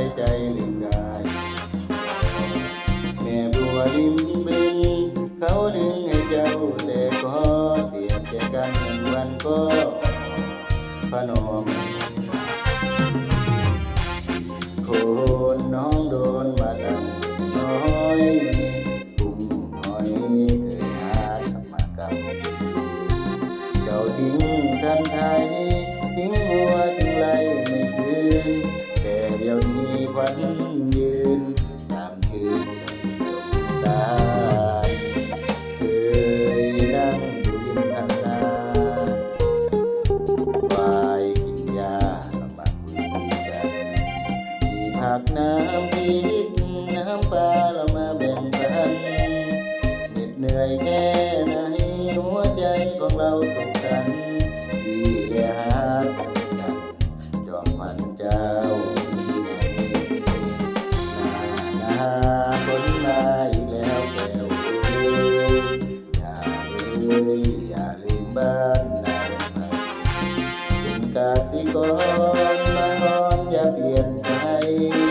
ใจใจลิงได้แม่บัวริมบึงเขาดึงให้เจ้าแต่ก็เตียบจกันวันก็พนมโค ที่ผักน้ำพริกน้ำปลาเรามาแบ่งปันเหน็ดเหนื่อยแค่ไหนหัวใจของเราสุขสันต์ที่แลหากันกันจอมพันเจ้าที่ไหน้านาฝนมาอีกแล้วแก้วเอ้ยอย่าเอ้ยอย่าลืมบ้านนาใหม่เป็นกาสิกรมาหอมอย่าเปลี่ยน ใจ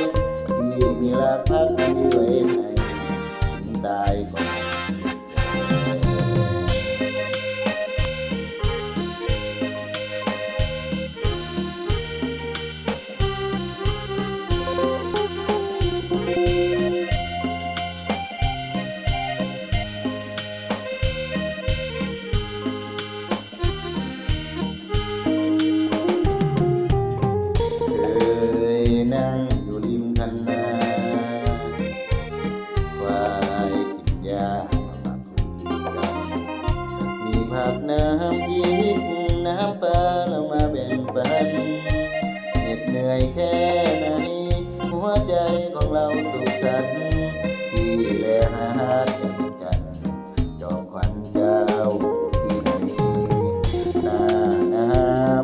ผักน้ำพริกน้ำปลาเรามาแบ่งปันเหน็ดเหนื่อยแค่ไหนหัวใจของเราสุขสันต์ที่แลหากันกันจอมขวัญเจ้าที่ไหนหน้าหน้า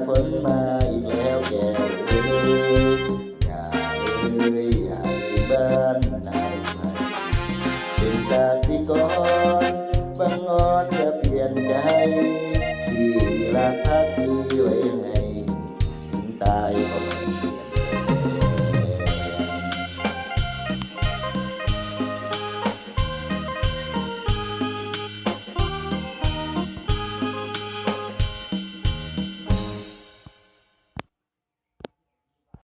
ฝนมาอีกแล้วแกเอ้ยอย่าเอ้ย Bye.